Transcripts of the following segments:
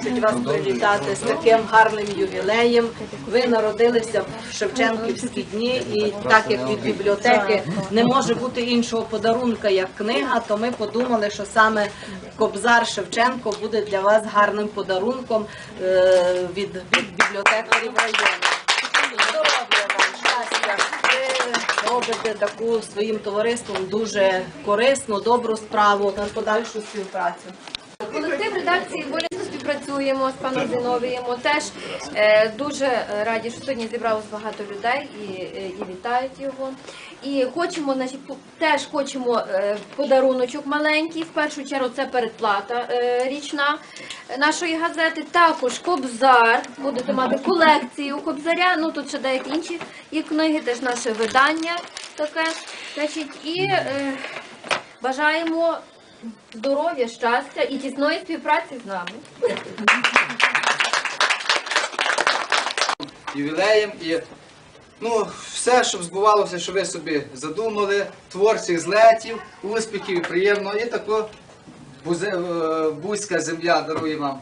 хочуть вас привітати з таким гарним ювілеєм. Ви народилися в Шевченківські дні, і так як від бібліотеки не може бути іншого подарунка, як книга, то ми подумали, що саме Кобзар Шевченко буде для вас гарним подарунком е, від, бібліотекарів району. Здоров'я вам, щастя. Ви робите таку своїм товариством дуже корисну, добру справу на подальшу співпрацю. Колектив редакції співпрацюємо з паном Зіновієм. Теж е, дуже раді, що сьогодні зібралось багато людей і, е, і вітають його. І хочемо, значить, теж хочемо е, подаруночок маленький. В першу чергу це передплата річна нашої газети. Також Кобзар. Будете мати колекцію Кобзаря. Ну тут ще деякі інші є книги, теж наше видання таке. Значить, і бажаємо здоров'я, щастя і тісної співпраці з нами. ювілеєм і ну, все, щоб збувалося, що ви собі задумали, творчих злетів, успіхів і приємно. І тако бузе, е, бузька земля дарує вам.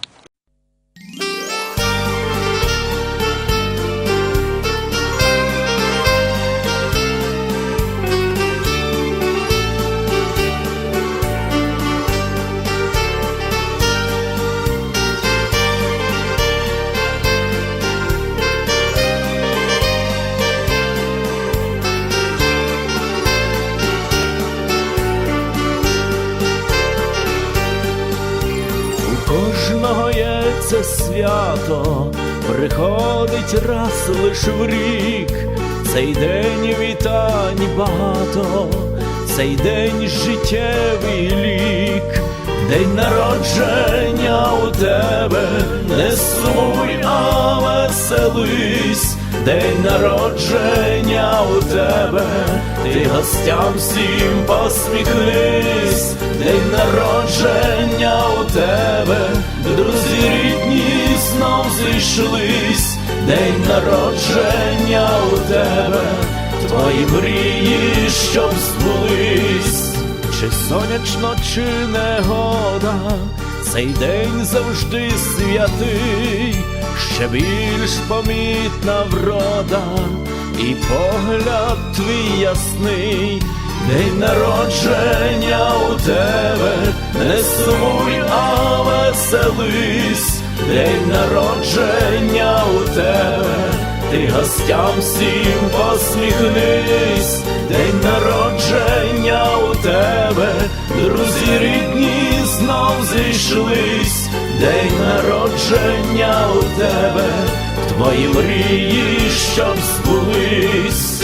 Кожного є це свято, приходить раз лиш в рік, цей день вітань багато, цей день життєвий день народження у тебе, не сумуй, а веселись, день народження у тебе, ти гостям всім посміхнись, день народження у тебе, друзі рідні знов зійшлись, день народження у тебе, твої мрії, щоб чи сонячно, чи негода, цей день завжди святий, ще більш помітна врода, і погляд твій ясний. День народження у тебе, не сумуй, а веселись, день народження у тебе, ти гостям всім посміхнись, день народження у тебе, друзі рідні знов зійшлись, день народження у тебе, твої мрії, щоб збулись.